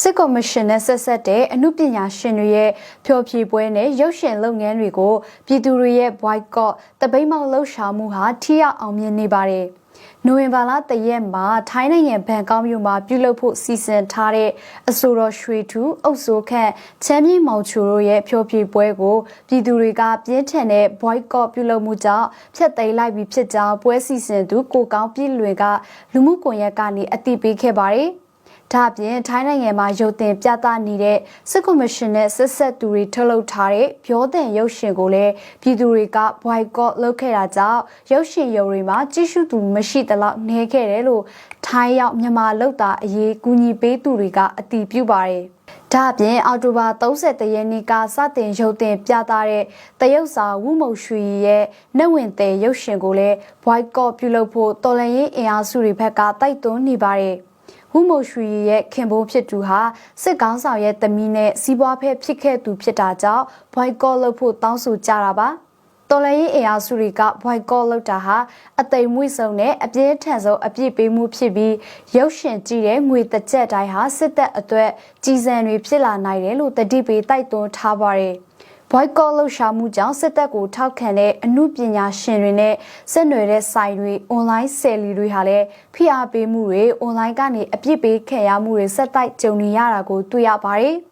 စစ်ကော်မရှင်နဲ့ဆက်ဆက်တဲ့အမှုပညာရှင်တွေရဲ့ဖျော်ဖြေပွဲနဲ့ရုပ်ရှင်လုပ်ငန်းတွေကိုပြည်သူတွေရဲ့ boycott တပိတ်မောက်လှုပ်ရှားမှုဟာထိရောက်အောင်မြင်နေပါတယ်။နိုဝင်ဘာလတရက်မှာထိုင်းနိုင်ငံဘန်ကောက်မြို့မှာပြုလုပ်ဖို့စီစဉ်ထားတဲ့အဆိုတော်ရွှေထူအုပ်စိုးခန့်ချမ်းမြေမောင်ချိုတို့ရဲ့ဖျော်ဖြေပွဲကိုပြည်သူတွေကပြင်းထန်တဲ့ boycott ပြုလုပ်မှုကြောင့်ဖျက်သိမ်းလိုက်ပြီးဖြစ်ကြောင်းပွဲစီစဉ်သူကိုကောင်းပြည်လွင်ကလူမှုကွန်ရက်ကနေအသိပေးခဲ့ပါတယ်။ ဒါအပြင်ထိုင်းနိုင်ငံမှာရုပ်တင်ပြသနေတဲ့စစ်ကော်မရှင်နဲ့ဆက်ဆက်သူတွေထုတ်လုပ်ထားတဲ့ပြောတဲ့ရုပ်ရှင်ကိုလည်းပြည်သူတွေက boycott လုပ်ခဲ့တာကြောင့်ရုပ်ရှင်ရုံတွေမှာကြည့်ရှုသူမရှိသလောက်နှဲခဲ့တယ်လို့ထိုင်းရောက်မြန်မာလုပ်သားအရေးကူညီပေးသူတွေကအတည်ပြုပါတယ်။ဒါအပြင်အောက်တိုဘာ30ရက်နေ့ကစတင်ရုပ်တင်ပြသတဲ့တရုတ်စာဝုမုံရွှေရဲ့နှက်ဝင်တဲ့ရုပ်ရှင်ကိုလည်း boycott ပြုလုပ်ဖို့တော်လှန်ရေးအင်အားစုတွေဘက်ကတိုက်တွန်းနေပါတယ်။ ဝုမိုရွှေရဲ့ခင်ဘိုးဖြစ်သူဟာစစ်ကောင်းဆောင်ရဲ့တမီးနဲ့စီးပွားဖက်ဖြစ်ခဲ့သူဖြစ်တာကြောင့် boycott လုပ်ဖို့တောင်းဆိုကြတာပါတော်လည်းရေးအင်အားစုတွေက boycott လုပ်တာဟာအသိမ်မွေ့ဆုံးနဲ့အပြင်းထန်ဆုံးအပြစ်ပေးမှုဖြစ်ပြီးရုပ်ရှင်ကြည့်တဲ့ငွေတကြက်တိုင်းဟာစစ်တပ်အတွက်ကြီးစံတွေဖြစ်လာနိုင်တယ်လို့တတိပေးတိုက်တွန်းထားပါတယ်။ boycott လှုပ်ရှားမှုကြောင့်စစ်တပ်ကိုထောက်ခံတဲ့အမှုပညာရှင်တွေနဲ့ဆက်နွယ်တဲ့ဆိုင်တွေ online ဆယ်လီတွေဟာလည်းဖိအားပေးမှုတွေ online ကနေအပြစ်ပေးခံရမှုတွေဆက်တိုက်ကြုံနေရတာကိုတွေ့ရပါတယ်။